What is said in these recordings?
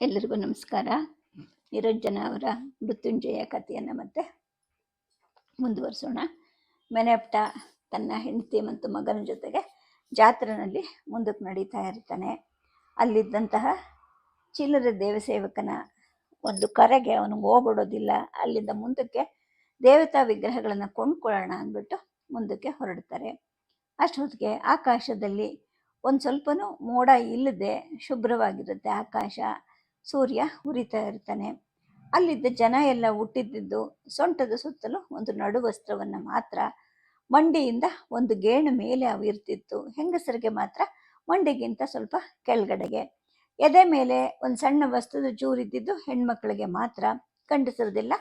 ಎಲ್ಲರಿಗೂ ನಮಸ್ಕಾರ. ನಿರಂಜನ ಅವರ ಮೃತ್ಯುಂಜಯ ಕಥೆಯನ್ನು ಮತ್ತೆ ಮುಂದುವರಿಸೋಣ. ಮೆನೆಪ್ಟ ತನ್ನ ಹೆಂಡತಿ ಮತ್ತು ಮಗನ ಜೊತೆಗೆ ಜಾತ್ರೆನಲ್ಲಿ ಮುಂದಕ್ಕೆ ನಡೀತಾ ಇರ್ತಾನೆ. ಅಲ್ಲಿದ್ದಂತಹ ಚಿಲ್ಲರೆ ದೇವಸೇವಕನ ಒಂದು ಕರೆಗೆ ಅವನು ಹೋಗ್ಬಿಡೋದಿಲ್ಲ. ಅಲ್ಲಿಂದ ಮುಂದಕ್ಕೆ ದೇವತಾ ವಿಗ್ರಹಗಳನ್ನು ಕೊಂಡ್ಕೊಳ್ಳೋಣ ಅಂದ್ಬಿಟ್ಟು ಮುಂದಕ್ಕೆ ಹೊರಡ್ತಾರೆ. ಅಷ್ಟೊತ್ತಿಗೆ ಆಕಾಶದಲ್ಲಿ ಒಂದು ಸ್ವಲ್ಪನೂ ಮೋಡ ಇಲ್ಲದೆ ಶುಭ್ರವಾಗಿರುತ್ತೆ ಆಕಾಶ. ಸೂರ್ಯ ಉರಿತಾ ಇರ್ತಾನೆ. ಅಲ್ಲಿದ್ದ ಜನ ಎಲ್ಲ ಹುಟ್ಟಿದ್ದು ಸೊಂಟದ ಸುತ್ತಲೂ ಒಂದು ನಡುವಸ್ತ್ರವನ್ನು ಮಾತ್ರ. ಮಂಡಿಯಿಂದ ಒಂದು ಗೇಣು ಮೇಲೆ ಅವು ಇರ್ತಿತ್ತು ಹೆಂಗಸರಿಗೆ ಮಾತ್ರ ಮಂಡಿಗಿಂತ ಸ್ವಲ್ಪ ಕೆಳಗಡೆಗೆ. ಎದೆ ಮೇಲೆ ಒಂದು ಸಣ್ಣ ವಸ್ತ್ರದ ಚೂರಿದ್ದಿದ್ದು ಹೆಣ್ಮಕ್ಳಿಗೆ ಮಾತ್ರ. ಗಂಡಸರದೆಲ್ಲ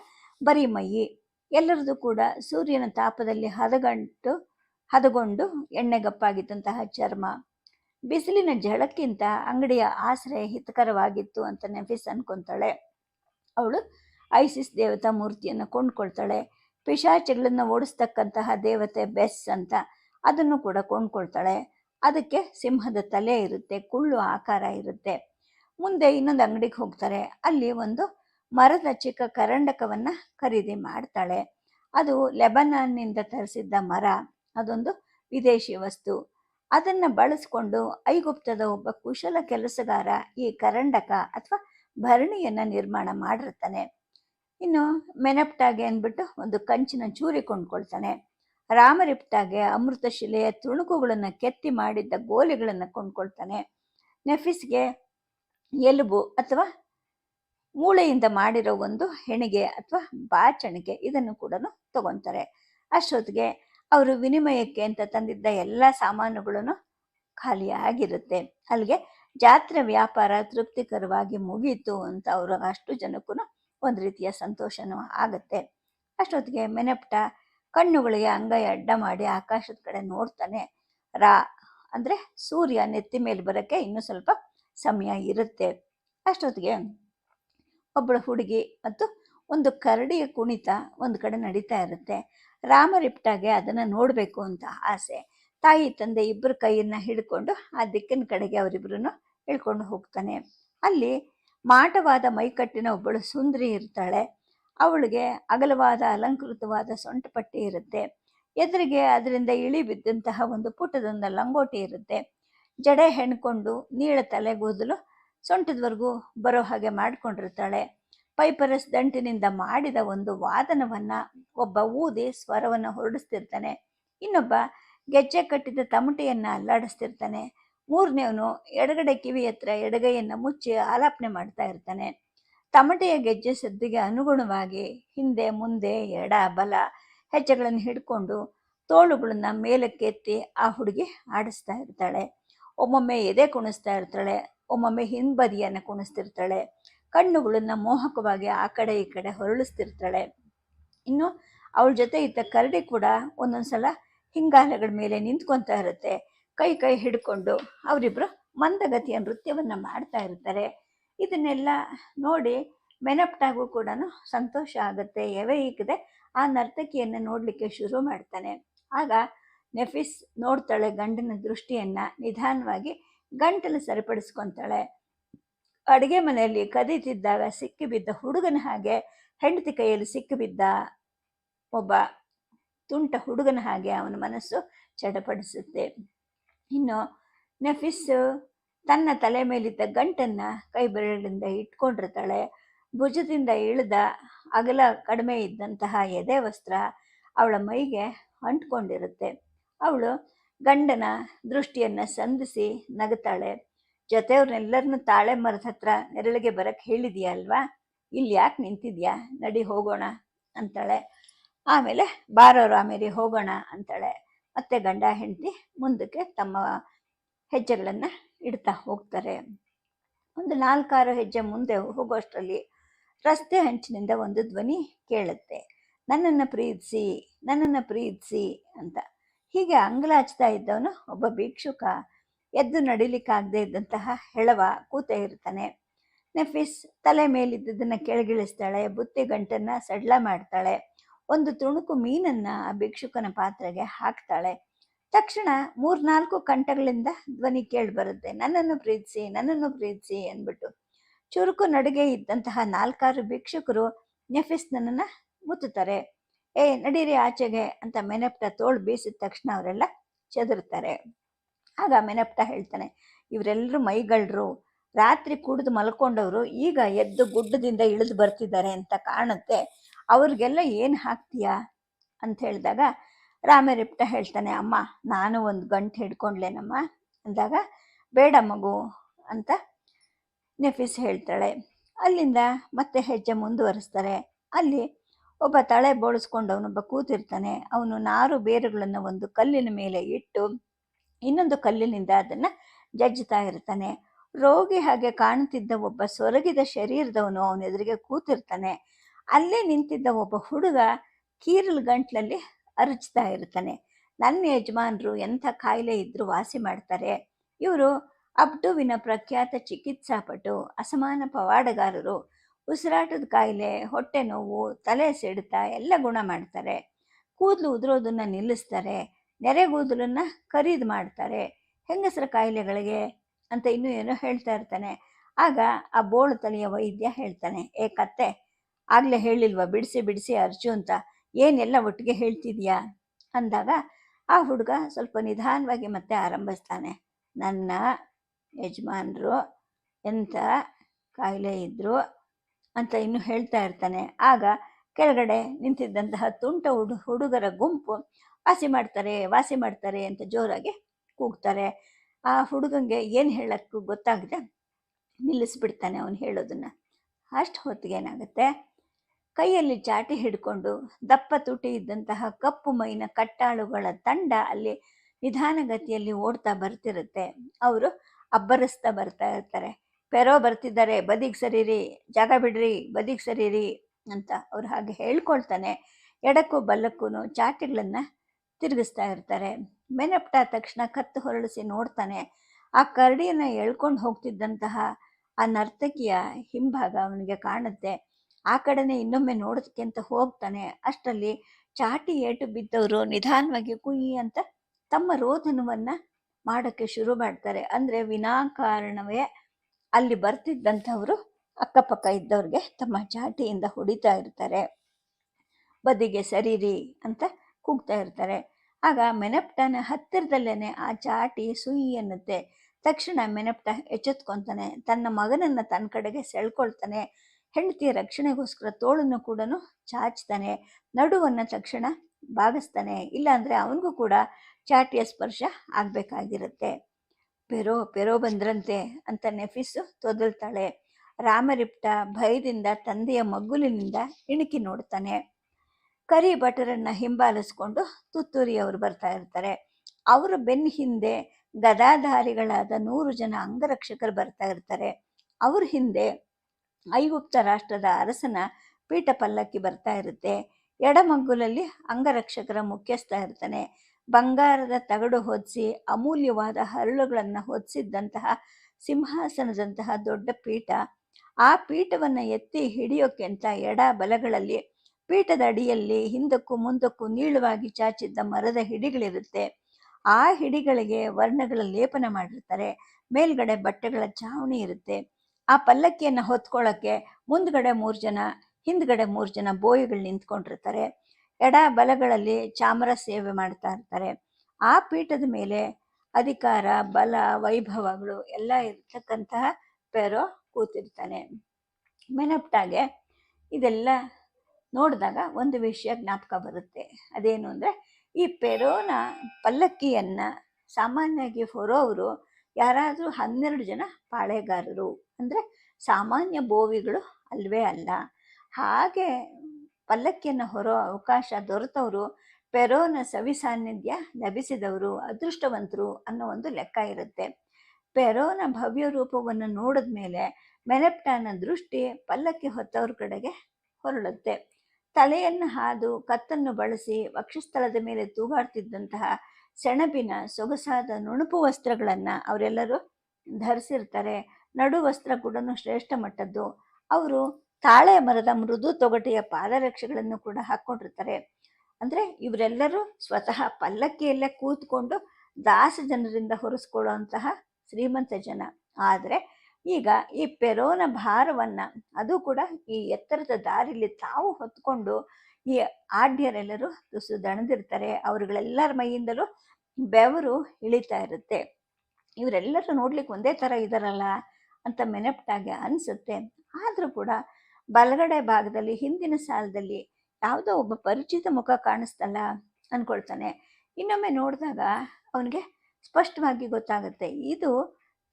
ಬರೀ ಮೈಯಿ. ಎಲ್ಲರದು ಕೂಡ ಸೂರ್ಯನ ತಾಪದಲ್ಲಿ ಹದಗಂಟು ಹದಗೊಂಡು ಎಣ್ಣೆಗಪ್ಪಾಗಿದ್ದಂತಹ ಚರ್ಮ. ಬಿಸಿಲಿನ ಝಳಕ್ಕಿಂತ ಅಂಗಡಿಯ ಆಶ್ರಯ ಹಿತಕರವಾಗಿತ್ತು ಅಂತ ನೆಫಿಸ್ ಅನ್ಕೊಂತಾಳೆ. ಅವಳು ಐಸಿಸ್ ದೇವತಾ ಮೂರ್ತಿಯನ್ನು ಕೊಂಡ್ಕೊಳ್ತಾಳೆ. ಪಿಶಾಚಿಗಳನ್ನು ಓಡಿಸ್ತಕ್ಕಂತಹ ದೇವತೆ ಬೆಸ್ ಅಂತ ಅದನ್ನು ಕೂಡ ಕೊಂಡ್ಕೊಳ್ತಾಳೆ. ಅದಕ್ಕೆ ಸಿಂಹದ ತಲೆ ಇರುತ್ತೆ, ಕುಳ್ಳು ಆಕಾರ ಇರುತ್ತೆ. ಮುಂದೆ ಇನ್ನೊಂದು ಅಂಗಡಿಗೆ ಹೋಗ್ತಾರೆ. ಅಲ್ಲಿ ಒಂದು ಮರದ ಚಿಕ್ಕ ಕರಂಡಕವನ್ನು ಖರೀದಿ ಮಾಡ್ತಾಳೆ. ಅದು ಲೆಬನಾನ್ನಿಂದ ತರಿಸಿದ್ದ ಮರ, ಅದೊಂದು ವಿದೇಶಿ ವಸ್ತು. ಅದನ್ನ ಬಳಸ್ಕೊಂಡು ಐಗುಪ್ತದ ಒಬ್ಬ ಕುಶಲ ಕೆಲಸಗಾರ ಈ ಕರಂಡಕ ಅಥವಾ ಭರಣಿಯನ್ನು ನಿರ್ಮಾಣ ಮಾಡಿರ್ತಾನೆ. ಇನ್ನು ಮೆನಪ್ಟಾಗೆ ಅಂದ್ಬಿಟ್ಟು ಒಂದು ಕಂಚಿನ ಚೂರಿ ಕೊಂಡ್ಕೊಳ್ತಾನೆ. ರಾಮರಿಪ್ಟಾಗೆ ಅಮೃತ ಶಿಲೆಯ ತುಣುಕುಗಳನ್ನು ಕೆತ್ತಿ ಮಾಡಿದ್ದ ಗೋಲಿಗಳನ್ನು ಕೊಂಡ್ಕೊಳ್ತಾನೆ. ನೆಫಿಸ್ಗೆ ಎಲುಬು ಅಥವಾ ಮೂಳೆಯಿಂದ ಮಾಡಿರೋ ಒಂದು ಹೆಣಿಗೆ ಅಥವಾ ಬಾಚಣಿಗೆ ಇದನ್ನು ಕೂಡ ತಗೊಂತಾರೆ. ಅಷ್ಟೊತ್ತಿಗೆ ಅವರು ವಿನಿಮಯಕ್ಕೆ ಅಂತ ತಂದಿದ್ದ ಎಲ್ಲ ಸಾಮಾನುಗಳನ್ನು ಖಾಲಿಯಾಗಿರುತ್ತೆ. ಅಲ್ಲಿಗೆ ಜಾತ್ರೆ ವ್ಯಾಪಾರ ತೃಪ್ತಿಕರವಾಗಿ ಮುಗೀತು ಅಂತ ಅವರು ಅಷ್ಟು ಜನಕ್ಕೂ ಒಂದು ರೀತಿಯ ಸಂತೋಷನೂ ಆಗುತ್ತೆ. ಅಷ್ಟೊತ್ತಿಗೆ ಮೆನಪ್ಟ ಕಣ್ಣುಗಳಿಗೆ ಅಂಗೈ ಅಡ್ಡ ಮಾಡಿ ಆಕಾಶದ ಕಡೆ ನೋಡ್ತಾನೆ. ರಾ ಅಂದ್ರೆ ಸೂರ್ಯ ನೆತ್ತಿ ಮೇಲೆ ಬರೋಕ್ಕೆ ಇನ್ನೂ ಸ್ವಲ್ಪ ಸಮಯ ಇರುತ್ತೆ. ಅಷ್ಟೊತ್ತಿಗೆ ಒಬ್ಬಳು ಹುಡುಗಿ ಮತ್ತು ಒಂದು ಕರಡಿಯ ಕುಣಿತ ಒಂದು ಕಡೆ ನಡೀತಾ ಇರುತ್ತೆ. ರಾಮರಿಪ್ಟಾಗೆ ಅದನ್ನು ನೋಡಬೇಕು ಅಂತ ಆಸೆ. ತಾಯಿ, ತಂದೆ ಇಬ್ಬರ ಕೈಯನ್ನು ಹಿಡ್ಕೊಂಡು ಆ ದಿಕ್ಕಿನ ಕಡೆಗೆ ಅವರಿಬ್ಬರೂ ಹಿಡ್ಕೊಂಡು ಹೋಗ್ತಾನೆ. ಅಲ್ಲಿ ಮಾಟವಾದ ಮೈಕಟ್ಟಿನ ಒಬ್ಬಳು ಸುಂದರಿ ಇರ್ತಾಳೆ. ಅವಳಿಗೆ ಅಗಲವಾದ, ಅಲಂಕೃತವಾದ ಸೊಂಟಪಟ್ಟಿ ಇರುತ್ತೆ. ಎದುರಿಗೆ ಅದರಿಂದ ಇಳಿ ಬಿದ್ದಂತಹ ಒಂದು ಪುಟದಿಂದ ಲಂಗೋಟಿ ಇರುತ್ತೆ. ಜಡೆ ಹೆಣ್ಕೊಂಡು ನೀಳ ತಲೆಗೂದಲು ಸೊಂಟದವರೆಗೂ ಬರೋ ಹಾಗೆ ಮಾಡ್ಕೊಂಡಿರ್ತಾಳೆ. ಪೈಪರಸ್ ದಂಟಿನಿಂದ ಮಾಡಿದ ಒಂದು ವಾದನವನ್ನ ಒಬ್ಬ ಊದಿ ಸ್ವರವನ್ನು ಹೊರಡಿಸ್ತಿರ್ತಾನೆ. ಇನ್ನೊಬ್ಬ ಗೆಜ್ಜೆ ಕಟ್ಟಿದ ತಮಟೆಯನ್ನ ಅಲ್ಲಾಡಿಸ್ತಿರ್ತಾನೆ. ಮೂರನೇವನು ಎಡಗಡೆ ಕಿವಿ ಹತ್ರ ಎಡಗೈಯನ್ನ ಮುಚ್ಚಿ ಆಲಾಪನೆ ಮಾಡ್ತಾ ಇರ್ತಾನೆ. ತಮಟೆಯ ಗೆಜ್ಜೆ ಸದ್ದಿಗೆ ಅನುಗುಣವಾಗಿ ಹಿಂದೆ ಮುಂದೆ ಎಡ ಬಲ ಹೆಜ್ಜೆಗಳನ್ನು ಹಿಡ್ಕೊಂಡು ತೋಳುಗಳನ್ನ ಮೇಲಕ್ಕೆತ್ತಿ ಆ ಹುಡುಗಿ ಆಡಿಸ್ತಾ ಇರ್ತಾಳೆ. ಒಮ್ಮೊಮ್ಮೆ ಎದೆ ಕುಣಿಸ್ತಾ ಇರ್ತಾಳೆ. ಒಮ್ಮೊಮ್ಮೆ ಹಿಂಬದಿಯನ್ನು ಕುಣಿಸ್ತಿರ್ತಾಳೆ. ಕಣ್ಣುಗಳನ್ನ ಮೋಹಕವಾಗಿ ಆ ಕಡೆ ಈ ಕಡೆ ಹೊರಳಿಸ್ತಿರ್ತಾಳೆ. ಇನ್ನು ಅವಳ ಜೊತೆ ಇದ್ದ ಕರಡಿ ಕೂಡ ಒಂದೊಂದ್ಸಲ ಹಿಂಗಾಲಗಳ ಮೇಲೆ ನಿಂತ್ಕೊಂತ ಇರುತ್ತೆ. ಕೈ ಕೈ ಹಿಡ್ಕೊಂಡು ಅವರಿಬ್ರು ಮಂದಗತಿಯ ನೃತ್ಯವನ್ನ ಮಾಡ್ತಾ ಇರ್ತಾರೆ. ಇದನ್ನೆಲ್ಲ ನೋಡಿ ಮೆನಪ್ಟಾಗೂ ಕೂಡ ಸಂತೋಷ ಆಗುತ್ತೆ. ಎವೆ ಈಗದೆ ಆ ನರ್ತಕಿಯನ್ನ ನೋಡಲಿಕ್ಕೆ ಶುರು ಮಾಡ್ತಾನೆ. ಆಗ ನೆಫಿಸ್ ನೋಡ್ತಾಳೆ ಗಂಡನ ದೃಷ್ಟಿಯನ್ನ ನಿಧಾನವಾಗಿ ಗಂಟಲು ಸರಿಪಡಿಸ್ಕೊಂತಾಳೆ. ಅಡುಗೆ ಮನೆಯಲ್ಲಿ ಕದೀತಿದ್ದಾಗ ಸಿಕ್ಕಿಬಿದ್ದ ಹುಡುಗನ ಹಾಗೆ, ಹೆಂಡತಿ ಕೈಯಲ್ಲಿ ಸಿಕ್ಕಿಬಿದ್ದ ಒಬ್ಬ ತುಂಟ ಹುಡುಗನ ಹಾಗೆ ಅವನ ಮನಸ್ಸು ಚಡಪಡಿಸುತ್ತೆ. ಇನ್ನು ನೆಫಿಸ್ ತನ್ನ ತಲೆ ಮೇಲಿದ್ದ ಗಂಟನ್ನ ಕೈ ಬೆರಳಿಂದ ಇಟ್ಕೊಂಡಿರ್ತಾಳೆ. ಭುಜದಿಂದ ಇಳಿದ ಅಗಲ ಕಡಿಮೆ ಇದ್ದಂತಹ ಎದೆ ವಸ್ತ್ರ ಅವಳ ಮೈಗೆ ಅಂಟ್ಕೊಂಡಿರುತ್ತೆ. ಅವಳು ಗಂಡನ ದೃಷ್ಟಿಯನ್ನ ಸಂಧಿಸಿ ನಗುತ್ತಾಳೆ. ಜೊತೆಯವ್ರನ್ನೆಲ್ಲರನ್ನು ತಾಳೆ ಮರದ ಹತ್ರ ನೆರಳಿಗೆ ಬರಕ್ಕೆ ಹೇಳಿದ್ಯಾ ಅಲ್ವಾ? ಇಲ್ಲಿ ಯಾಕೆ ನಿಂತಿದ್ಯಾ? ನಡಿ ಹೋಗೋಣ ಅಂತಾಳೆ. ಆಮೇಲೆ ಬಾರೋರು ಆಮೇಲೆ ಹೋಗೋಣ ಅಂತಾಳೆ. ಮತ್ತೆ ಗಂಡ ಹೆಂಡತಿ ಮುಂದಕ್ಕೆ ತಮ್ಮ ಹೆಜ್ಜೆಗಳನ್ನು ಇಡ್ತಾ ಹೋಗ್ತಾರೆ. ಒಂದು ನಾಲ್ಕಾರು ಹೆಜ್ಜೆ ಮುಂದೆ ಹೋಗೋಷ್ಟರಲ್ಲಿ ರಸ್ತೆ ಹಂಚಿನಿಂದ ಒಂದು ಧ್ವನಿ ಕೇಳುತ್ತೆ. ನನ್ನನ್ನು ಪ್ರೀತಿಸಿ ನನ್ನನ್ನು ಪ್ರೀತಿಸಿ ಅಂತ. ಹೀಗೆ ಅಂಗಲಾಚ್ತಾ ಇದ್ದವನು ಒಬ್ಬ ಭಿಕ್ಷುಕ. ಎದ್ದು ನಡಿಲಿಕ್ಕಾಗದೇ ಇದ್ದಂತಹ ಹೆಳವ ಕೂತ ಇರ್ತಾನೆ. ನೆಫಿಸ್ ತಲೆ ಮೇಲಿದ್ದದನ್ನ ಕೆಳಗಿಳಿಸ್ತಾಳೆ, ಬುತ್ತಿ ಗಂಟನ್ನು ಸಡ್ಲ ಮಾಡ್ತಾಳೆ. ಒಂದು ತುಣುಕು ಮೀನನ್ನ ಆ ಭಿಕ್ಷುಕನ ಪಾತ್ರೆಗೆ ಹಾಕ್ತಾಳೆ. ತಕ್ಷಣ ಮೂರ್ನಾಲ್ಕು ಕಂಠಗಳಿಂದ ಧ್ವನಿ ಕೇಳಿ ಬರುತ್ತೆ ನನ್ನನ್ನು ಪ್ರೀತಿಸಿ ನನ್ನನ್ನು ಪ್ರೀತಿಸಿ ಅಂದ್ಬಿಟ್ಟು. ಚುರುಕು ನಡುಗೆ ಇದ್ದಂತಹ ನಾಲ್ಕಾರು ಭಿಕ್ಷುಕರು ನೆಫಿಸ್ ನೆಫಿಸ್ನನ್ನ ಮುತ್ತುತ್ತಾರೆ. ಏ, ನಡೀರಿ ಆಚೆಗೆ ಅಂತ ಮೆನೆಪ್ಟ ತೋಳು ಬೀಸಿದ ತಕ್ಷಣ ಅವರೆಲ್ಲ ಚೆದರ್ತಾರೆ. ಆಗ ಮೆನಪ್ಟ ಹೇಳ್ತಾನೆ ಇವರೆಲ್ಲರೂ ಮೈಗಳ್ರು, ರಾತ್ರಿ ಕುಡಿದು ಮಲ್ಕೊಂಡವರು ಈಗ ಎದ್ದು ಗುಡ್ಡದಿಂದ ಇಳಿದು ಬರ್ತಿದ್ದಾರೆ ಅಂತ ಕಾಣುತ್ತೆ. ಅವ್ರಿಗೆಲ್ಲ ಏನು ಹಾಕ್ತೀಯಾ? ಅಂತ ಹೇಳಿದಾಗ ರಾಮರಿಪ್ಟ ಹೇಳ್ತಾನೆ, ಅಮ್ಮ, ನಾನು ಒಂದು ಗಂಟು ಹಿಡ್ಕೊಂಡ್ಲೇನಮ್ಮ? ಅಂದಾಗ, ಬೇಡ ಮಗು, ಅಂತ ನೆಫಿಸ್ ಹೇಳ್ತಾಳೆ. ಅಲ್ಲಿಂದ ಮತ್ತೆ ಹೆಜ್ಜೆ ಮುಂದುವರಿಸ್ತಾರೆ. ಅಲ್ಲಿ ಒಬ್ಬ ತಳೆ ಬೋಳಿಸ್ಕೊಂಡವನೊಬ್ಬ ಕೂತಿರ್ತಾನೆ. ಅವನು ನಾರು ಬೇರುಗಳನ್ನು ಒಂದು ಕಲ್ಲಿನ ಮೇಲೆ ಇಟ್ಟು ಇನ್ನೊಂದು ಕಲ್ಲಿನಿಂದ ಅದನ್ನು ಜಜ್ಜುತ್ತಾ ಇರ್ತಾನೆ. ರೋಗಿ ಹಾಗೆ ಕಾಣುತ್ತಿದ್ದ ಒಬ್ಬ ಸೊರಗಿದ ಶರೀರದವನು ಅವನ ಎದುರಿಗೆ ಕೂತಿರ್ತಾನೆ. ಅಲ್ಲೇ ನಿಂತಿದ್ದ ಒಬ್ಬ ಹುಡುಗ ಕೀರಲ್ ಗಂಟ್ಲಲ್ಲಿ ಅರಚ್ತಾ ಇರ್ತಾನೆ. ನನ್ನ ಯಜಮಾನರು ಎಂಥ ಕಾಯಿಲೆ ಇದ್ರೂ ವಾಸಿ ಮಾಡ್ತಾರೆ. ಇವರು ಅಬ್ಡುವಿನ ಪ್ರಖ್ಯಾತ ಚಿಕಿತ್ಸಾಪಟು, ಅಸಮಾನ ಪವಾಡಗಾರರು, ಉಸಿರಾಟದ ಕಾಯಿಲೆ, ಹೊಟ್ಟೆ ನೋವು, ತಲೆ ಸಿಡಿತ ಎಲ್ಲ ಗುಣ ಮಾಡ್ತಾರೆ. ಕೂದಲು ಉದುರೋದನ್ನು ನಿಲ್ಲಿಸ್ತಾರೆ. ನೆರೆಗೂದಲನ್ನ ಖರೀದಿ ಮಾಡ್ತಾರೆ. ಹೆಂಗಸರ ಕಾಯಿಲೆಗಳಿಗೆ ಅಂತ ಇನ್ನೂ ಏನೋ ಹೇಳ್ತಾ ಇರ್ತಾನೆ. ಆಗ ಆ ಬೋಳು ತಲೆಯ ವೈದ್ಯ ಹೇಳ್ತಾನೆ, ಏ ಕತ್ತೆ, ಆಗಲೇ ಹೇಳಿಲ್ವ? ಬಿಡಿಸಿ ಬಿಡಿಸಿ ಅರ್ಜು ಅಂತ. ಏನೆಲ್ಲ ಒಟ್ಟಿಗೆ ಹೇಳ್ತಿದ್ಯಾ? ಅಂದಾಗ ಆ ಹುಡುಗ ಸ್ವಲ್ಪ ನಿಧಾನವಾಗಿ ಮತ್ತೆ ಆರಂಭಿಸ್ತಾನೆ. ನನ್ನ ಯಜಮಾನರು ಎಂಥ ಕಾಯಿಲೆ ಇದ್ದರು ಅಂತ ಇನ್ನು ಹೇಳ್ತಾ ಇರ್ತಾನೆ. ಆಗ ಕೆಳಗಡೆ ನಿಂತಿದ್ದಂತಹ ತುಂಟ ಹುಡು, ಹುಡುಗರ ಗುಂಪು ವಾಸಿ ಮಾಡ್ತಾರೆ ವಾಸಿ ಮಾಡ್ತಾರೆ ಅಂತ ಜೋರಾಗಿ ಕೂಗ್ತಾರೆ. ಆ ಹುಡುಗಂಗೆ ಏನು ಹೇಳಕ್ಕೂ ಗೊತ್ತಾಗದೆ ನಿಲ್ಲಿಸ್ಬಿಡ್ತಾನೆ ಅವನು ಹೇಳೋದನ್ನ. ಅಷ್ಟು ಹೊತ್ತಿಗೆ ಏನಾಗುತ್ತೆ? ಕೈಯಲ್ಲಿ ಚಾಟಿ ಹಿಡ್ಕೊಂಡು ದಪ್ಪ ತುಟಿ ಇದ್ದಂತಹ ಕಪ್ಪು ಮೈನ ಕಟ್ಟಾಳುಗಳ ತಂಡ ಅಲ್ಲಿ ನಿಧಾನಗತಿಯಲ್ಲಿ ಓಡ್ತಾ ಬರ್ತಿರುತ್ತೆ. ಅವರು ಅಬ್ಬರಿಸ್ತಾ ಬರ್ತಾ ಇರ್ತಾರೆ. ಪೆರೋ ಬರ್ತಿದ್ದಾರೆ, ಬದಿಗೆ ಸರಿರಿ, ಜಾಗ ಬಿಡ್ರಿ, ಬದಿಗೆ ಸರಿರಿ ಅಂತ ಅವ್ರು ಹಾಗೆ ಹೇಳ್ಕೊಳ್ತಾನೆ. ಎಡಕ್ಕೂ ಬಲ್ಲಕ್ಕೂ ಚಾಟಿಗಳನ್ನು ತಿರುಗಿಸ್ತಾ ಇರ್ತಾರೆ. ಮೆನಪ್ಟ ತಕ್ಷಣ ಕತ್ತು ಹೊರಳಿಸಿ ನೋಡ್ತಾನೆ, ಆ ಕರಡಿಯನ್ನು ಎಳ್ಕೊಂಡು ಹೋಗ್ತಿದ್ದಂತಹ ಆ ನರ್ತಕಿಯ ಹಿಂಭಾಗ ಅವನಿಗೆ ಕಾಣುತ್ತೆ. ಆ ಕಡೆನೇ ಇನ್ನೊಮ್ಮೆ ನೋಡೋದಕ್ಕೆ ಅಂತ ಹೋಗ್ತಾನೆ. ಅಷ್ಟರಲ್ಲಿ ಚಾಟಿ ಏಟು ಬಿದ್ದವರು ನಿಧಾನವಾಗಿ ಕುಯಿ ಅಂತ ತಮ್ಮ ರೋಧನವನ್ನ ಮಾಡೋಕ್ಕೆ ಶುರು ಮಾಡ್ತಾರೆ. ಅಂದರೆ ವಿನಾಕಾರಣವೇ ಅಲ್ಲಿ ಬರ್ತಿದ್ದಂಥವರು ಅಕ್ಕಪಕ್ಕ ಇದ್ದವ್ರಿಗೆ ತಮ್ಮ ಚಾಟಿಯಿಂದ ಹೊಡಿತಾ ಇರ್ತಾರೆ. ಬದಿಗೆ ಸರಿರಿ ಅಂತ ಕೂಗ್ತಾ ಇರ್ತಾರೆ. ಆಗ ಮೆನಪ್ಟನ ಹತ್ತಿರದಲ್ಲೇನೆ ಆ ಚಾಟಿ ಸುಯಿ ಅನ್ನುತ್ತೆ ತಕ್ಷಣ ಮೆನಪ್ಟ ಎಚ್ಚೆತ್ಕೊತಾನೆ. ತನ್ನ ಮಗನನ್ನು ತನ್ನ ಕಡೆಗೆ ಸೆಳ್ಕೊಳ್ತಾನೆ. ಹೆಂಡತಿಯ ರಕ್ಷಣೆಗೋಸ್ಕರ ತೋಳನ್ನು ಕೂಡ ಚಾಚ್ತಾನೆ. ನಡುವನ್ನು ತಕ್ಷಣ ಬಾಗಿಸ್ತಾನೆ. ಇಲ್ಲಾಂದರೆ ಅವನಿಗೂ ಕೂಡ ಚಾಟಿಯ ಸ್ಪರ್ಶ ಆಗಬೇಕಾಗಿರುತ್ತೆ. ಪೆರೋ ಪೆರೋ ಬಂದ್ರಂತೆ ಅಂತ ನೆಫಿಸು ತೊದಲ್ತಾಳೆ. ರಾಮರಿಪ್ಟ ಭಯದಿಂದ ತಂದೆಯ ಮಗ್ಗುಲಿನಿಂದ ಇಣುಕಿ ನೋಡ್ತಾನೆ. ಕರಿ ಭಟರನ್ನ ಹಿಂಬಾಲಿಸ್ಕೊಂಡು ತುತ್ತೂರಿಯವರು ಬರ್ತಾ ಇರ್ತಾರೆ. ಅವರ ಬೆನ್ನ ಹಿಂದೆ ಗದಾಧಾರಿಗಳಾದ ನೂರು ಜನ ಅಂಗರಕ್ಷಕರು ಬರ್ತಾ ಇರ್ತಾರೆ. ಅವ್ರ ಹಿಂದೆ ಐಗುಪ್ತ ರಾಷ್ಟ್ರದ ಅರಸನ ಪೀಠ ಪಲ್ಲಕ್ಕಿ ಬರ್ತಾ ಇರುತ್ತೆ. ಎಡಮಗ್ಗುಲಲ್ಲಿ ಅಂಗರಕ್ಷಕರ ಮುಖ್ಯಸ್ಥ ಇರ್ತಾನೆ. ಬಂಗಾರದ ತಗಡು ಹೊದಿಸಿ, ಅಮೂಲ್ಯವಾದ ಹರಳುಗಳನ್ನು ಹೊದಿಸಿದ್ದಂತಹ ಸಿಂಹಾಸನದಂತಹ ದೊಡ್ಡ ಪೀಠ. ಆ ಪೀಠವನ್ನು ಎತ್ತಿ ಹಿಡಿಯೋಕೆ ಅಂತ ಎಡ ಬಲಗಳಲ್ಲಿ ಪೀಠದ ಅಡಿಯಲ್ಲಿ ಹಿಂದಕ್ಕೂ ಮುಂದಕ್ಕೂ ನೀಳವಾಗಿ ಚಾಚಿದ್ದ ಮರದ ಹಿಡಿಗಳಿರುತ್ತೆ. ಆ ಹಿಡಿಗಳಿಗೆ ವರ್ಣಗಳ ಲೇಪನ ಮಾಡಿರ್ತಾರೆ. ಮೇಲ್ಗಡೆ ಬಟ್ಟೆಗಳ ಛಾವಣಿ ಇರುತ್ತೆ. ಆ ಪಲ್ಲಕ್ಕಿಯನ್ನು ಹೊತ್ಕೊಳ್ಳೋಕ್ಕೆ ಮುಂದ್ಗಡೆ ಮೂರು ಜನ, ಹಿಂದ್ಗಡೆ ಮೂರು ಜನ ಬೋಯಿಗಳು ನಿಂತ್ಕೊಂಡಿರ್ತಾರೆ. ಎಡ ಬಲಗಳಲ್ಲಿ ಚಾಮರ ಸೇವೆ ಮಾಡ್ತಾ ಇರ್ತಾರೆ. ಆ ಪೀಠದ ಮೇಲೆ ಅಧಿಕಾರ, ಬಲ, ವೈಭವಗಳು ಎಲ್ಲ ಇರ್ತಕ್ಕಂತಹ ಪೇರೋ ಕೂತಿರ್ತಾನೆ. ಮೆನಪ್ಟಾಗೆ ಇದೆಲ್ಲ ನೋಡಿದಾಗ ಒಂದು ವಿಷಯ ಜ್ಞಾಪಕ ಬರುತ್ತೆ. ಅದೇನು ಅಂದರೆ, ಈ ಪೆರೋನ ಪಲ್ಲಕ್ಕಿಯನ್ನು ಸಾಮಾನ್ಯವಾಗಿ ಹೊರೋವರು ಯಾರಾದರೂ ಹನ್ನೆರಡು ಜನ ಪಾಳೆಗಾರರು. ಅಂದರೆ ಸಾಮಾನ್ಯ ಬೋವಿಗಳು ಅಲ್ವೇ ಅಲ್ಲ. ಹಾಗೆ ಪಲ್ಲಕ್ಕಿಯನ್ನು ಹೊರೋ ಅವಕಾಶ ದೊರೆತವರು, ಪೆರೋನ ಸವಿ ಸಾನ್ನಿಧ್ಯ ಲಭಿಸಿದವರು, ಅದೃಷ್ಟವಂತರು ಅನ್ನೋ ಒಂದು ಲೆಕ್ಕ ಇರುತ್ತೆ. ಪೆರೋನ ಭವ್ಯ ರೂಪವನ್ನು ನೋಡಿದ ಮೇಲೆ ಮೆನೆಪ್ಟಾನ ದೃಷ್ಟಿ ಪಲ್ಲಕ್ಕಿ ಹೊತ್ತವ್ರ ಕಡೆಗೆ ಹೊರಳುತ್ತೆ. ತಲೆಯನ್ನು ಹಾದು ಕತ್ತನ್ನು ಬಳಸಿ ವಕ್ಷಸ್ಥಳದ ಮೇಲೆ ತೂಗಾಡ್ತಿದ್ದಂತಹ ಸೆಣಬಿನ ಸೊಗಸಾದ ನುಣುಪು ವಸ್ತ್ರಗಳನ್ನು ಅವರೆಲ್ಲರೂ ಧರಿಸಿರ್ತಾರೆ. ನಡು ವಸ್ತ್ರ ಕೂಡ ಶ್ರೇಷ್ಠ ಮಟ್ಟದ್ದು. ಅವರು ತಾಳೆ ಮರದ ಮೃದು ತೊಗಟೆಯ ಪಾದರಕ್ಷೆಗಳನ್ನು ಕೂಡ ಹಾಕ್ಕೊಂಡಿರ್ತಾರೆ. ಅಂದರೆ ಇವರೆಲ್ಲರೂ ಸ್ವತಃ ಪಲ್ಲಕ್ಕಿಯಲ್ಲೇ ಕೂತ್ಕೊಂಡು ದಾಸ ಜನರಿಂದ ಹೊರಿಸ್ಕೊಳ್ಳುವಂತಹ ಶ್ರೀಮಂತ ಜನ. ಆದರೆ ಈಗ ಈ ಪೆರೋನ ಭಾರವನ್ನ ಅದು ಕೂಡ ಈ ಎತ್ತರದ ದಾರಿಲಿ ತಾವು ಹೊತ್ಕೊಂಡು ಈ ಆಡ್ಯರೆಲ್ಲರೂ ತುಸು ದಣದಿರ್ತಾರೆ. ಅವ್ರುಗಳೆಲ್ಲರ ಮೈಯಿಂದಲೂ ಬೆವರು ಇಳಿತಾ ಇರುತ್ತೆ. ಇವರೆಲ್ಲರೂ ನೋಡ್ಲಿಕ್ಕೆ ಒಂದೇ ಥರ ಇದಾರಲ್ಲ ಅಂತ ಮೆನಪ್ಟಾಗಿ ಅನಿಸುತ್ತೆ. ಆದರೂ ಕೂಡ ಬಲಗಡೆ ಭಾಗದಲ್ಲಿ, ಹಿಂದಿನ ಸಾಲದಲ್ಲಿ ಯಾವುದೋ ಒಬ್ಬ ಪರಿಚಿತ ಮುಖ ಕಾಣಿಸ್ತಲ್ಲ ಅಂದ್ಕೊಳ್ತಾನೆ ಇನ್ನೊಮ್ಮೆ ನೋಡಿದಾಗ ಅವನಿಗೆ ಸ್ಪಷ್ಟವಾಗಿ ಗೊತ್ತಾಗುತ್ತೆ. ಇದು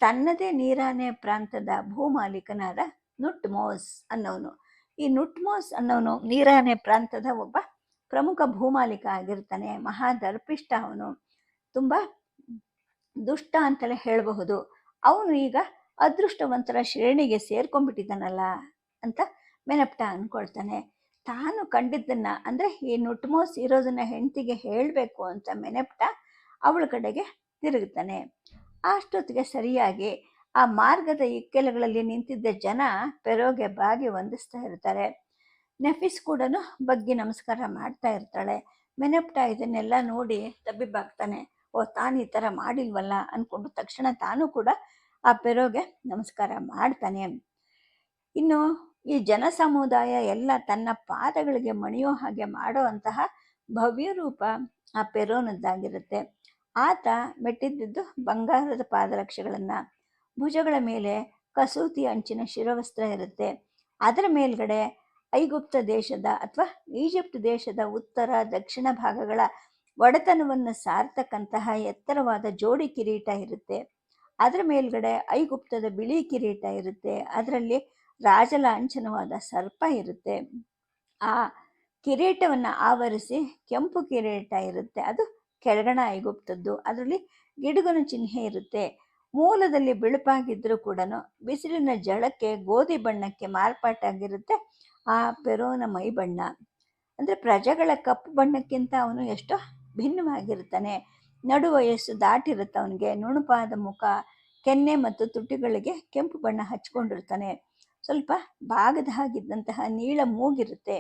ತನ್ನದೇ ನೀರಾನೆ ಪ್ರಾಂತದ ಭೂಮಾಲೀಕನಾದ ನುಟ್ಮೋಸ್ ಅನ್ನೋನು. ಈ ನುಟ್ಮೋಸ್ ಅನ್ನೋನು ನೀರಾನೆ ಪ್ರಾಂತದ ಒಬ್ಬ ಪ್ರಮುಖ ಭೂಮಾಲೀಕ ಆಗಿರ್ತಾನೆ ಮಹಾದರ್ಪಿಷ್ಟ ಅವನು. ತುಂಬ ದುಷ್ಟ ಅಂತಲೇ ಹೇಳಬಹುದು. ಅವನು ಈಗ ಅದೃಷ್ಟವಂತರ ಶ್ರೇಣಿಗೆ ಸೇರ್ಕೊಂಡ್ಬಿಟ್ಟಿದ್ದಾನಲ್ಲ ಅಂತ ಮೆನಪ್ಟ ಅನ್ಕೊಳ್ತಾನೆ. ತಾನು ಕಂಡಿದ್ದನ್ನ ಅಂದ್ರೆ ಈ ನುಟ್ಮೋಸ್ ಇರೋದನ್ನ ಹೆಂಡತಿಗೆ ಹೇಳಬೇಕು ಅಂತ ಮೆನಪ್ಟ ಅವಳ ಕಡೆಗೆ ತಿರುಗುತ್ತಾನೆ ಅಷ್ಟೊತ್ತಿಗೆ ಸರಿಯಾಗಿ ಆ ಮಾರ್ಗದ ಇಕ್ಕೆಲಗಳಲ್ಲಿ ನಿಂತಿದ್ದ ಜನ ಪೆರೋಗೆ ಬಾಗಿ ವಂದಿಸ್ತಾ ಇರ್ತಾರೆ. ನೆಫಿಸ್ ಕೂಡ ಬಗ್ಗಿ ನಮಸ್ಕಾರ ಮಾಡ್ತಾ ಇರ್ತಾಳೆ. ಮೆನಪ್ಟ ಇದನ್ನೆಲ್ಲ ನೋಡಿ ತಬ್ಬಿಬ್ಬಾಗ್ತಾನೆ ಓ, ತಾನು ಈ ಥರ ಮಾಡಿಲ್ವಲ್ಲ ಅಂದ್ಕೊಂಡು ತಕ್ಷಣ ತಾನು ಕೂಡ ಆ ಪೆರೋಗೆ ನಮಸ್ಕಾರ ಮಾಡ್ತಾನೆ. ಇನ್ನು ಈ ಜನ ಸಮುದಾಯ ಎಲ್ಲ ತನ್ನ ಪಾದಗಳಿಗೆ ಮಣಿಯೋ ಹಾಗೆ ಮಾಡೋ ಅಂತಹ ಭವ್ಯ ರೂಪ ಆ ಪೆರೋನದ್ದಾಗಿರುತ್ತೆ. ಆತ ಮೆಟ್ಟಿದ್ದು ಬಂಗಾರದ ಪಾದರಕ್ಷೆಗಳನ್ನು. ಭುಜಗಳ ಮೇಲೆ ಕಸೂತಿ ಅಂಚಿನ ಶಿರವಸ್ತ್ರ ಇರುತ್ತೆ. ಅದರ ಮೇಲ್ಗಡೆ ಐಗುಪ್ತ ದೇಶದ ಅಥವಾ ಈಜಿಪ್ಟ್ ದೇಶದ ಉತ್ತರ, ದಕ್ಷಿಣ ಭಾಗಗಳ ಒಡೆತನವನ್ನು ಸಾರ್ತಕ್ಕಂತಹ ಎತ್ತರವಾದ ಜೋಡಿ ಕಿರೀಟ ಇರುತ್ತೆ. ಅದರ ಮೇಲ್ಗಡೆ ಐಗುಪ್ತದ ಬಿಳಿ ಕಿರೀಟ ಇರುತ್ತೆ. ಅದರಲ್ಲಿ ರಾಜಲಾಂಛನವಾದ ಸರ್ಪ ಇರುತ್ತೆ. ಆ ಕಿರೀಟವನ್ನು ಆವರಿಸಿ ಕೆಂಪು ಕಿರೀಟ ಇರುತ್ತೆ. ಅದು ಕೆಳಗಣ ಐಗುಪ್ತದ್ದು. ಅದರಲ್ಲಿ ಗಿಡುಗನ ಚಿಹ್ನೆ ಇರುತ್ತೆ. ಮೂಲದಲ್ಲಿ ಬಿಳುಪಾಗಿದ್ದರೂ ಕೂಡ ಬಿಸಿಲಿನ ಜಳಕ್ಕೆ ಗೋಧಿ ಬಣ್ಣಕ್ಕೆ ಮಾರ್ಪಾಟಾಗಿರುತ್ತೆ ಆ ಪೆರೋನ ಮೈ ಬಣ್ಣ. ಅಂದರೆ ಪ್ರಜೆಗಳ ಕಪ್ಪು ಬಣ್ಣಕ್ಕಿಂತ ಅವನು ಎಷ್ಟೋ ಭಿನ್ನವಾಗಿರ್ತಾನೆ. ನಡು ವಯಸ್ಸು ದಾಟಿರುತ್ತೆ ಅವನಿಗೆ. ನುಣುಪಾದ ಮುಖ, ಕೆನ್ನೆ ಮತ್ತು ತುಟಿಗಳಿಗೆ ಕೆಂಪು ಬಣ್ಣ ಹಚ್ಕೊಂಡಿರ್ತಾನೆ. ಸ್ವಲ್ಪ ಭಾಗದ ಹಾಗಿದ್ದಂತಹ ನೀಳ ಮೂಗಿರುತ್ತೆ.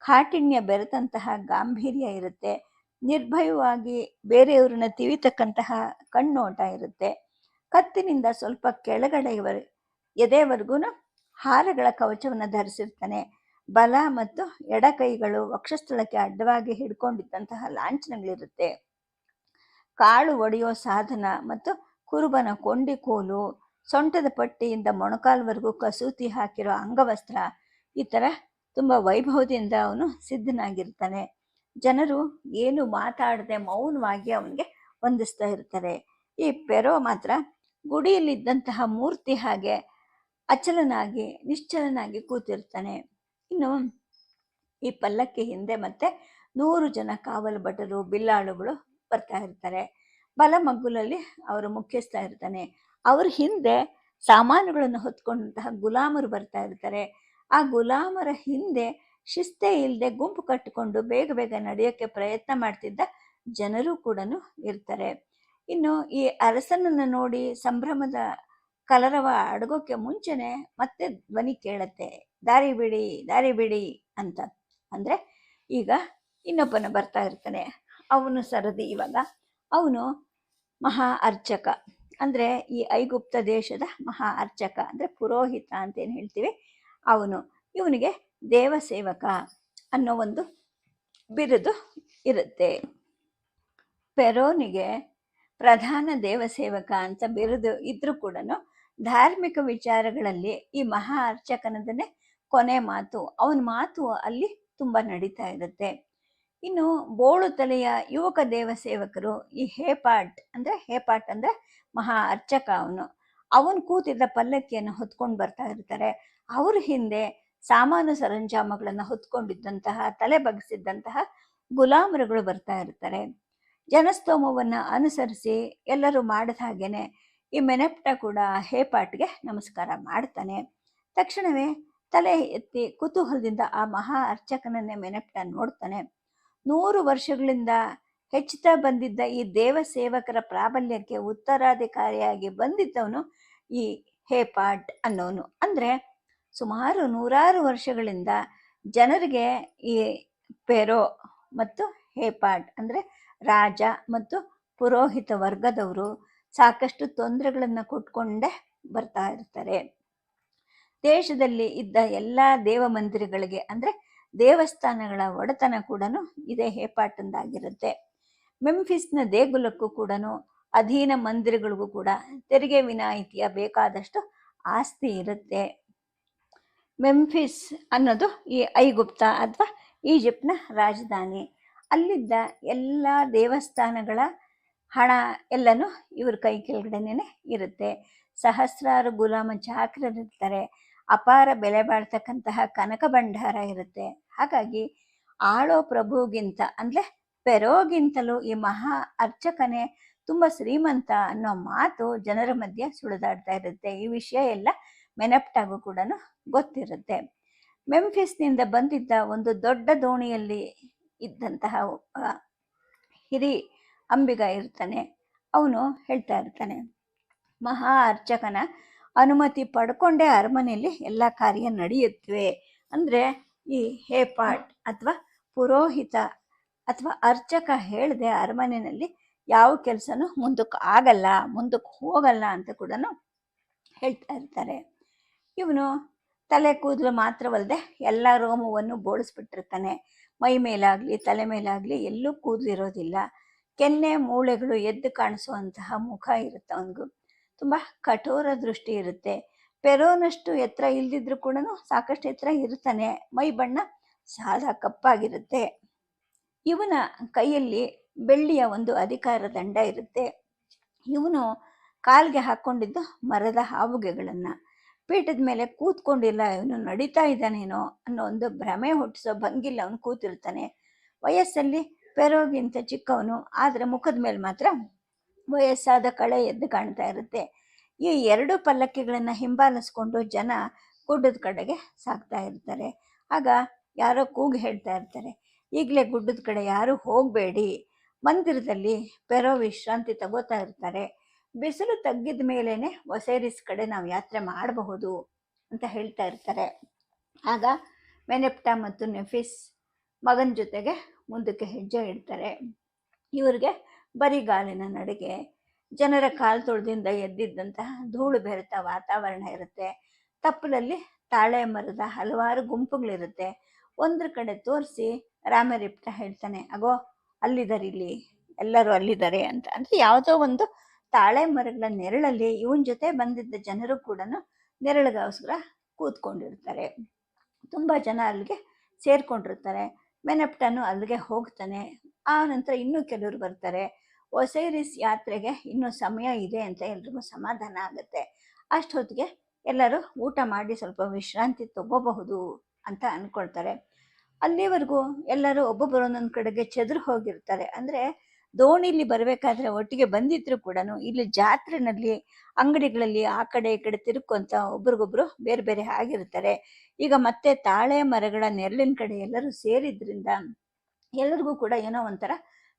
ಕಾಠಿಣ್ಯ ಬೆರೆತಂತಹ ಗಾಂಭೀರ್ಯ ಇರುತ್ತೆ. ನಿರ್ಭಯವಾಗಿ ಬೇರೆಯವ್ರನ್ನ ತಿವಿತಕ್ಕಂತಹ ಕಣ್ಣೋಟ ಇರುತ್ತೆ. ಕತ್ತಿನಿಂದ ಸ್ವಲ್ಪ ಕೆಳಗಡೆಯವರ ಎದೆವರೆಗೂ ಹಾರಗಳ ಕವಚವನ್ನು ಧರಿಸಿರ್ತಾನೆ. ಬಲ ಮತ್ತು ಎಡ ಕೈಗಳು ವಕ್ಷಸ್ಥಳಕ್ಕೆ ಅಡ್ಡವಾಗಿ ಹಿಡ್ಕೊಂಡಿದ್ದಂತಹ ಲಾಂಛನಗಳಿರುತ್ತೆ. ಕಾಳು ಒಡೆಯೋ ಸಾಧನ ಮತ್ತು ಕುರುಬನ ಕೊಂಡಿ ಕೋಲು, ಸೊಂಟದ ಪಟ್ಟಿಯಿಂದ ಮೊಣಕಾಲ್ವರೆಗೂ ಕಸೂತಿ ಹಾಕಿರೋ ಅಂಗವಸ್ತ್ರ, ಈ ಥರ ತುಂಬ ವೈಭವದಿಂದ ಅವನು ಸಿದ್ಧನಾಗಿರ್ತಾನೆ. ಜನರು ಏನು ಮಾತಾಡದೆ ಮೌನವಾಗಿ ಅವನಿಗೆ ವಂದಿಸ್ತಾ ಇರ್ತಾರೆ. ಈ ಪೆರೋ ಮಾತ್ರ ಗುಡಿಯಲ್ಲಿದ್ದಂತಹ ಮೂರ್ತಿ ಹಾಗೆ ಅಚಲನಾಗಿ, ನಿಶ್ಚಲನಾಗಿ ಕೂತಿರ್ತಾನೆ. ಇನ್ನು ಈ ಪಲ್ಲಕ್ಕಿ ಹಿಂದೆ ಮತ್ತೆ ನೂರು ಜನ ಕಾವಲು ಭಟರು, ಬಿಲ್ಲಾಳುಗಳು ಬರ್ತಾ ಇರ್ತಾರೆ. ಬಲ ಮಗ್ಗುಲಲ್ಲಿ ಅವರು ಮುಖ್ಯಸ್ಥ ಇರ್ತಾನೆ. ಅವ್ರ ಹಿಂದೆ ಸಾಮಾನುಗಳನ್ನು ಹೊತ್ಕೊಂಡಂತಹ ಗುಲಾಮರು ಬರ್ತಾ ಇರ್ತಾರೆ. ಆ ಗುಲಾಮರ ಹಿಂದೆ ಶಿಸ್ತೆ ಇಲ್ಲದೆ ಗುಂಪು ಕಟ್ಟಿಕೊಂಡು ಬೇಗ ಬೇಗ ನಡೆಯೋಕ್ಕೆ ಪ್ರಯತ್ನ ಮಾಡ್ತಿದ್ದ ಜನರು ಕೂಡ ಇರ್ತಾರೆ. ಇನ್ನು ಈ ಅರಸನನ್ನು ನೋಡಿ ಸಂಭ್ರಮದ ಕಲರವ ಅಡಗೋಕ್ಕೆ ಮುಂಚೆನೆ ಮತ್ತೆ ಧ್ವನಿ ಕೇಳತ್ತೆ, ದಾರಿ ಬಿಡಿ ದಾರಿ ಬಿಡಿ ಅಂತ. ಅಂದ್ರೆ ಈಗ ಇನ್ನೊಬ್ಬನ ಬರ್ತಾ ಇರ್ತಾನೆ, ಅವನು ಸರದಿ ಇವಾಗ. ಅವನು ಮಹಾ ಅರ್ಚಕ. ಅಂದ್ರೆ ಈ ಐಗುಪ್ತ ದೇಶದ ಮಹಾ ಅರ್ಚಕ, ಅಂದ್ರೆ ಪುರೋಹಿತ ಅಂತ ಏನು ಹೇಳ್ತೀವಿ ಅವನು. ಇವನಿಗೆ ದೇವಸೇವಕ ಅನ್ನೋ ಒಂದು ಬಿರುದು ಇರುತ್ತೆ. ಪೆರೋನಿಗೆ ಪ್ರಧಾನ ದೇವಸೇವಕ ಅಂತ ಬಿರುದು ಇದ್ರೂ ಕೂಡ ಧಾರ್ಮಿಕ ವಿಚಾರಗಳಲ್ಲಿ ಈ ಮಹಾ ಅರ್ಚಕನದನ್ನೇ ಕೊನೆ ಮಾತು, ಅವನ ಮಾತು ಅಲ್ಲಿ ತುಂಬ ನಡೀತಾ ಇರುತ್ತೆ. ಇನ್ನು ಬೋಳು ತಲೆಯ ಯುವಕ ದೇವಸೇವಕರು ಈ ಹೇಪಾಟ್ ಅಂದ್ರೆ ಹೇಪಾಟ್ ಅಂದ್ರೆ ಮಹಾ ಅರ್ಚಕ ಅವನು. ಅವನು ಕೂತಿದ್ದ ಪಲ್ಲಕ್ಕಿಯನ್ನು ಹೊತ್ಕೊಂಡು ಬರ್ತಾ ಇರ್ತಾರೆ. ಅವ್ರ ಹಿಂದೆ ಸಾಮಾನು ಸರಂಜಾಮಗಳನ್ನು ಹೊತ್ಕೊಂಡಿದ್ದಂತಹ, ತಲೆ ಬಗ್ಸಿದ್ದಂತಹ ಗುಲಾಮರುಗಳು ಬರ್ತಾ ಇರ್ತಾರೆ. ಜನಸ್ತೋಮವನ್ನ ಅನುಸರಿಸಿ ಎಲ್ಲರೂ ಮಾಡಿದ ಹಾಗೇನೆ ಈ ಮೆನೆಪ್ಟ ಕೂಡ ಹೇಪಾಟ್ಗೆ ನಮಸ್ಕಾರ ಮಾಡ್ತಾನೆ. ತಕ್ಷಣವೇ ತಲೆ ಎತ್ತಿ ಕುತೂಹಲದಿಂದ ಆ ಮಹಾ ಅರ್ಚಕನನ್ನೇ ಮೆನೆಪ್ಟ ನೋಡ್ತಾನೆ. ನೂರು ವರ್ಷಗಳಿಂದ ಹೆಚ್ಚುತ್ತಾ ಬಂದಿದ್ದ ಈ ದೇವ ಸೇವಕರ ಪ್ರಾಬಲ್ಯಕ್ಕೆ ಉತ್ತರಾಧಿಕಾರಿಯಾಗಿ ಬಂದಿದ್ದವನು ಈ ಹೇಪಾಟ್ ಅನ್ನೋನು. ಅಂದ್ರೆ ಸುಮಾರು ನೂರಾರು ವರ್ಷಗಳಿಂದ ಜನರಿಗೆ ಈ ಪೆರೋ ಮತ್ತು ಹೇಪಾಟ್ ಅಂದರೆ ರಾಜ ಮತ್ತು ಪುರೋಹಿತ ವರ್ಗದವರು ಸಾಕಷ್ಟು ತೊಂದರೆಗಳನ್ನು ಕೊಟ್ಕೊಂಡೇ ಬರ್ತಾ ಇರ್ತಾರೆ. ದೇಶದಲ್ಲಿ ಇದ್ದ ಎಲ್ಲ ದೇವ ಮಂದಿರಗಳಿಗೆ ಅಂದರೆ ದೇವಸ್ಥಾನಗಳ ಒಡೆತನ ಕೂಡ ಇದೇ ಹೇಪಾಟಂದಾಗಿರುತ್ತೆ ಮೆಂಫಿಸ್ನ ದೇಗುಲಕ್ಕೂ ಕೂಡ ಅಧೀನ ಮಂದಿರಗಳಿಗೂ ಕೂಡ ತೆರಿಗೆ ವಿನಾಯಿತಿಯ ಬೇಕಾದಷ್ಟು ಆಸ್ತಿ ಇರುತ್ತೆ. ಮೆಂಫಿಸ್ ಅನ್ನೋದು ಈ ಐಗುಪ್ತ ಅಥವಾ ಈಜಿಪ್ಟ್ನ ರಾಜಧಾನಿ. ಅಲ್ಲಿದ್ದ ಎಲ್ಲ ದೇವಸ್ಥಾನಗಳ ಹಣ ಎಲ್ಲನೂ ಇವ್ರ ಕೈ ಕೆಳಗಡೆನೇ ಇರುತ್ತೆ. ಸಹಸ್ರಾರು ಗುಲಾಮ ಚಾಕ್ರರಿರ್ತಾರೆ. ಅಪಾರ ಬೆಲೆ ಬಾಳ್ತಕ್ಕಂತಹ ಕನಕ ಭಂಡಾರ ಇರುತ್ತೆ. ಹಾಗಾಗಿ ಆಳೋ ಪ್ರಭುಗಿಂತ ಅಂದರೆ ಪೆರೋಗಿಂತಲೂ ಈ ಮಹಾ ಅರ್ಚಕನೇ ತುಂಬ ಶ್ರೀಮಂತ ಅನ್ನೋ ಮಾತು ಜನರ ಮಧ್ಯೆ ಸುಳಿದಾಡ್ತಾ ಇರುತ್ತೆ. ಈ ವಿಷಯ ಎಲ್ಲ ಮೆನಪ್ಟಾಗೂ ಕೂಡ ಗೊತ್ತಿರುತ್ತೆ. ಮೆಂಫಿಸ್ನಿಂದ ಬಂದಿದ್ದ ಒಂದು ದೊಡ್ಡ ದೋಣಿಯಲ್ಲಿ ಇದ್ದಂತಹ ಹಿರಿ ಅಂಬಿಗ ಇರ್ತಾನೆ. ಅವನು ಹೇಳ್ತಾ ಇರ್ತಾನೆ, ಮಹಾ ಅರ್ಚಕನ ಅನುಮತಿ ಪಡ್ಕೊಂಡೇ ಅರಮನೆಯಲ್ಲಿ ಎಲ್ಲ ಕಾರ್ಯ ನಡೆಯುತ್ತವೆ. ಅಂದರೆ ಈ ಹೇಪಾಟ್ ಅಥವಾ ಪುರೋಹಿತ ಅಥವಾ ಅರ್ಚಕ ಹೇಳದೆ ಅರಮನೆಯಲ್ಲಿ ಯಾವ ಕೆಲಸನೂ ಮುಂದಕ್ಕೆ ಆಗಲ್ಲ, ಮುಂದಕ್ಕೆ ಹೋಗಲ್ಲ ಅಂತ ಕೂಡ ಹೇಳ್ತಾ ಇರ್ತಾರೆ. ಇವನು ತಲೆ ಕೂದಲು ಮಾತ್ರವಲ್ಲದೆ ಎಲ್ಲ ರೋಮವನ್ನು ಬೋಳಿಸ್ಬಿಟ್ಟಿರ್ತಾನೆ. ಮೈ ಮೇಲಾಗಲಿ, ತಲೆ ಮೇಲಾಗಲಿ ಎಲ್ಲೂ ಕೂದಲಿರೋದಿಲ್ಲ. ಕೆನ್ನೆ, ಮೂಳೆಗಳು ಎದ್ದು ಕಾಣಿಸುವಂತಹ ಮುಖ ಇರುತ್ತೆ ಅವನಿಗೂ. ತುಂಬ ಕಠೋರ ದೃಷ್ಟಿ ಇರುತ್ತೆ. ಪೆರೋನಷ್ಟು ಎತ್ತರ ಇಲ್ದಿದ್ರು ಕೂಡ ಸಾಕಷ್ಟು ಎತ್ತರ ಇರ್ತಾನೆ. ಮೈ ಬಣ್ಣ ಸಾದಾ ಕಪ್ಪಾಗಿರುತ್ತೆ. ಇವನ ಕೈಯಲ್ಲಿ ಬೆಳ್ಳಿಯ ಒಂದು ಅಧಿಕಾರ ದಂಡ ಇರುತ್ತೆ. ಇವನು ಕಾಲ್ಗೆ ಹಾಕ್ಕೊಂಡಿದ್ದು ಮರದ ಹಾವುಗೆಗಳನ್ನು. ಪೀಠದ ಮೇಲೆ ಕೂತ್ಕೊಂಡಿಲ್ಲ. ಇವನು ನಡೀತಾ ಇದ್ದಾನೇನೋ ಅನ್ನೋ ಒಂದು ಭ್ರಮೆ ಹುಟ್ಟಿಸೋ ಭಂಗಿಲ್ಲ ಅವನು ಕೂತಿರ್ತಾನೆ. ವಯಸ್ಸಲ್ಲಿ ಪೆರೋಗಿಂತ ಚಿಕ್ಕವನು, ಆದರೆ ಮುಖದ ಮೇಲೆ ಮಾತ್ರ ವಯಸ್ಸಾದ ಕಳೆ ಎದ್ದು ಕಾಣ್ತಾ ಇರುತ್ತೆ. ಈ ಎರಡು ಪಲ್ಲಕ್ಕಿಗಳನ್ನು ಹಿಂಬಾಲಿಸ್ಕೊಂಡು ಜನ ಗುಡ್ಡದ ಕಡೆಗೆ ಸಾಕ್ತಾ ಇರ್ತಾರೆ. ಆಗ ಯಾರೋ ಕೂಗಿ ಹೇಳ್ತಾ ಇರ್ತಾರೆ, ಈಗಲೇ ಗುಡ್ಡದ ಕಡೆ ಯಾರು ಹೋಗಬೇಡಿ. ಮಂದಿರದಲ್ಲಿ ಪೆರೋ ವಿಶ್ರಾಂತಿ ತಗೋತಾ ಇರ್ತಾರೆ. ಬಿಸಿಲು ತಗ್ಗಿದ ಮೇಲೇನೆ ಒಸೇರಿಸ್ ಕಡೆ ನಾವು ಯಾತ್ರೆ ಮಾಡಬಹುದು ಅಂತ ಹೇಳ್ತಾ ಇರ್ತಾರೆ. ಆಗ ಮೆನೆಪ್ಟಾ ಮತ್ತು ನೆಫಿಸ್ ಮಗನ ಜೊತೆಗೆ ಮುಂದಕ್ಕೆ ಹೆಜ್ಜೆ ಇಡ್ತಾರೆ. ಇವರಿಗೆ ಬರಿಗಾಲಿನ ನಡುಗೆ ಜನರ ಕಾಲು ತೊಳೆದಿಂದ ಎದ್ದಿದ್ದಂತಹ ಧೂಳು ಬೆರೆತ ವಾತಾವರಣ ಇರುತ್ತೆ. ತಪ್ಪಲಲ್ಲಿ ತಾಳೆ ಮರದ ಹಲವಾರು ಗುಂಪುಗಳಿರುತ್ತೆ. ಒಂದ್ರ ಕಡೆ ತೋರಿಸಿ ರಾಮರಿಪ್ಟ ಹೇಳ್ತಾನೆ, ಅಗೋ ಅಲ್ಲಿದ್ದಾರೆ ಇಲ್ಲಿ, ಎಲ್ಲರೂ ಅಲ್ಲಿದ್ದಾರೆ ಅಂತ. ಅಂದರೆ ಯಾವುದೋ ಒಂದು ತಾಳೆ ಮರಗಳ ನೆರಳಲ್ಲಿ ಇವನ್ ಜೊತೆ ಬಂದಿದ್ದ ಜನರು ಕೂಡ ನೆರಳಿಗೋಸ್ಕರ ಕೂತ್ಕೊಂಡಿರ್ತಾರೆ. ತುಂಬ ಜನ ಅಲ್ಲಿಗೆ ಸೇರ್ಕೊಂಡಿರ್ತಾರೆ. ಮೆನಪ್ಟನು ಅಲ್ಲಿಗೆ ಹೋಗ್ತಾನೆ. ಆ ನಂತರ ಇನ್ನೂ ಕೆಲವರು ಬರ್ತಾರೆ. ಒಸೈರಿಸ್ ಯಾತ್ರೆಗೆ ಇನ್ನೂ ಸಮಯ ಇದೆ ಅಂತ ಎಲ್ರಿಗೂ ಸಮಾಧಾನ ಆಗುತ್ತೆ. ಅಷ್ಟೊತ್ತಿಗೆ ಎಲ್ಲರೂ ಊಟ ಮಾಡಿ ಸ್ವಲ್ಪ ವಿಶ್ರಾಂತಿ ತಗೋಬಹುದು ಅಂತ ಅಂದ್ಕೊಳ್ತಾರೆ ಅಲ್ಲಿವರೆಗೂ ಎಲ್ಲರೂ ಒಬ್ಬೊಬ್ಬರು ಒಂದೊಂದು ಕಡೆಗೆ ಚದುರು ಹೋಗಿರ್ತಾರೆ. ಅಂದರೆ ದೋಣಿಲಿ ಬರಬೇಕಾದ್ರೆ ಒಟ್ಟಿಗೆ ಬಂದಿದ್ರು ಕೂಡ ಇಲ್ಲಿ ಜಾತ್ರೆನಲ್ಲಿ, ಅಂಗಡಿಗಳಲ್ಲಿ ಆ ಕಡೆ ಈ ಕಡೆ ತಿರುಕೊಂತ ಒಬ್ರಿಗೊಬ್ರು ಬೇರೆ ಬೇರೆ ಆಗಿರ್ತಾರೆ. ಈಗ ಮತ್ತೆ ತಾಳೆ ಮರಗಳ ನೆರಳಿನ ಕಡೆ ಎಲ್ಲರೂ ಸೇರಿದ್ರಿಂದ ಎಲ್ಲರಿಗೂ ಕೂಡ ಏನೋ ಒಂಥರ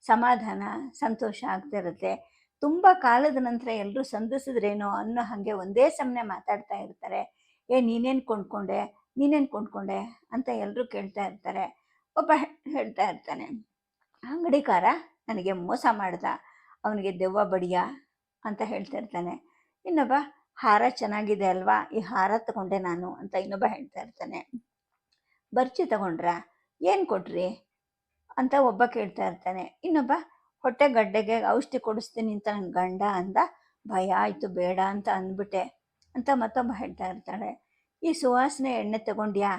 ಸಮಾಧಾನ, ಸಂತೋಷ ಆಗ್ತಾ ಇರುತ್ತೆ. ತುಂಬ ಕಾಲದ ನಂತರ ಎಲ್ಲರೂ ಸಂಧಿಸಿದ್ರೇನೋ ಅನ್ನೋ ಹಾಗೆ ಒಂದೇ ಸಮನೆ ಮಾತಾಡ್ತಾ ಇರ್ತಾರೆ. ಏ, ನೀನೇನು ಕೊಂಡ್ಕೊಂಡೆ? ನೀನೇನು ಕೊಂಡ್ಕೊಂಡೆ? ಅಂತ ಎಲ್ಲರೂ ಕೇಳ್ತಾ ಇರ್ತಾರೆ. ಒಬ್ಬ ಹೇಳ್ತಾ ಇರ್ತಾನೆ. ಅಂಗಡಿಕಾರ ನನಗೆ ಮೋಸ ಮಾಡ್ದ, ಅವನಿಗೆ ದೆವ್ವ ಬಡಿಯ ಅಂತ ಹೇಳ್ತಾ ಇರ್ತಾನೆ. ಇನ್ನೊಬ್ಬ, ಹಾರ ಚೆನ್ನಾಗಿದೆ ಅಲ್ವಾ? ಈ ಹಾರ ತಗೊಂಡೆ ನಾನು ಅಂತ ಇನ್ನೊಬ್ಬ ಹೇಳ್ತಾ ಇರ್ತಾನೆ. ಬರ್ಚಿ ತಗೊಂಡ್ರ, ಏನು ಕೊಟ್ರಿ? ಅಂತ ಒಬ್ಬ ಕೇಳ್ತಾ ಇರ್ತಾನೆ. ಇನ್ನೊಬ್ಬ, ಹೊಟ್ಟೆ ಗಡ್ಡೆಗೆ ಔಷಧಿ ಕೊಡಿಸ್ತೀನಿ ಅಂತ ನನ್ನ ಗಂಡ ಅಂದ, ಭಯ ಆಯಿತು, ಬೇಡ ಅಂತ ಅಂದ್ಬಿಟ್ಟೆ ಅಂತ ಮತ್ತೊಬ್ಬ ಹೇಳ್ತಾ ಇರ್ತಾಳೆ. ಈ ಸುವಾಸನೆ ಎಣ್ಣೆ ತಗೊಂಡ್ಯಾ?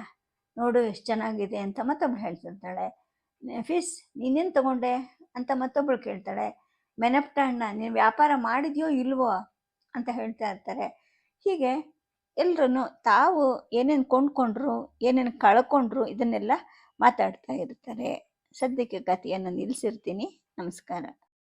ನೋಡು, ಎಷ್ಟು ಚೆನ್ನಾಗಿದೆ ಅಂತ ಮತ್ತೊಬ್ಬ ಹೇಳ್ತಿರ್ತಾಳೆ ಫೀಸ್ ನೀನೇನು ತಗೊಂಡೆ? ಅಂತ ಮತ್ತೊಬ್ಬಳು ಕೇಳ್ತಾಳೆ, ಮೆನಪ್ಟ ಅಣ್ಣ, ನೀನು ವ್ಯಾಪಾರ ಮಾಡಿದ್ಯೋ ಇಲ್ವೋ? ಅಂತ ಹೇಳ್ತಾ ಇರ್ತಾರೆ. ಹೀಗೆ ಎಲ್ರೂ ತಾವು ಏನೇನು ಕೊಂಡ್ಕೊಂಡ್ರು, ಏನೇನು ಕಳ್ಕೊಂಡ್ರು ಇದನ್ನೆಲ್ಲ ಮಾತಾಡ್ತಾ ಇರ್ತಾರೆ. ಸದ್ಯಕ್ಕೆ ಕಥೆಯನ್ನು ನಿಲ್ಲಿಸಿರ್ತೀನಿ ನಮಸ್ಕಾರ.